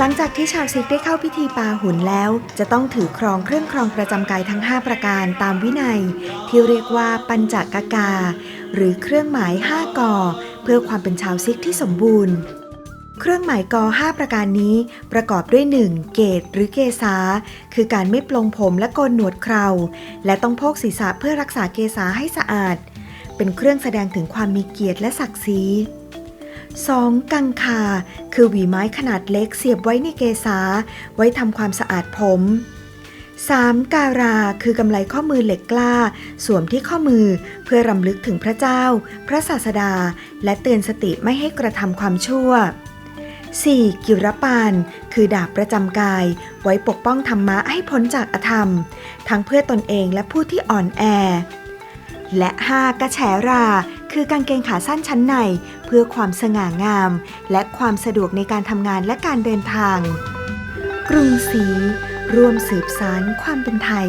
หลังจากที่ชาวซิกได้เข้าพิธีปาหุนแล้ว จะต้องถือครองเครื่องครองประจำกายทั้ง 5 ประการตามวินัย ที่เรียกว่าปัญจกกา หรือเครื่องหมาย5กอเพื่อความเป็นชาวซิกที่สมบูรณ์ เครื่องหมายกอ5ประการนี้ประกอบด้วย 1. เกตหรือเกษาคือการไม่ปลงผมและโกนหนวดเครา และต้องโพกศีรษะเพื่อรักษาเกษาให้สะอาด เป็นเครื่องแสดงถึงความมีเกียรติและศักดิ์ศรี 2. กังคา คือหวีไม้ขนาดเล็กเสียบไว้ในเกษา ไว้ทำความสะอาดผม 3. การา คือกำไลข้อมือเหล็กกล้า สวมที่ข้อมือเพื่อรำลึกถึงพระเจ้า พระศาสดา และเตือนสติไม่ให้กระทำความชั่ว 4. กิรปานคือดาบประจำกาย ไว้ปกป้องธรรมะให้พ้นจากอธรรม ทั้งเพื่อตนเองและผู้ที่อ่อนแอ และ 5. กระแฉรา คือกางเกงขาสั้นชั้นใน เพื่อความสง่างาม และความสะดวกในการทำงานและการเดินทาง กรุงศรีร่วมสืบสารความเป็นไทย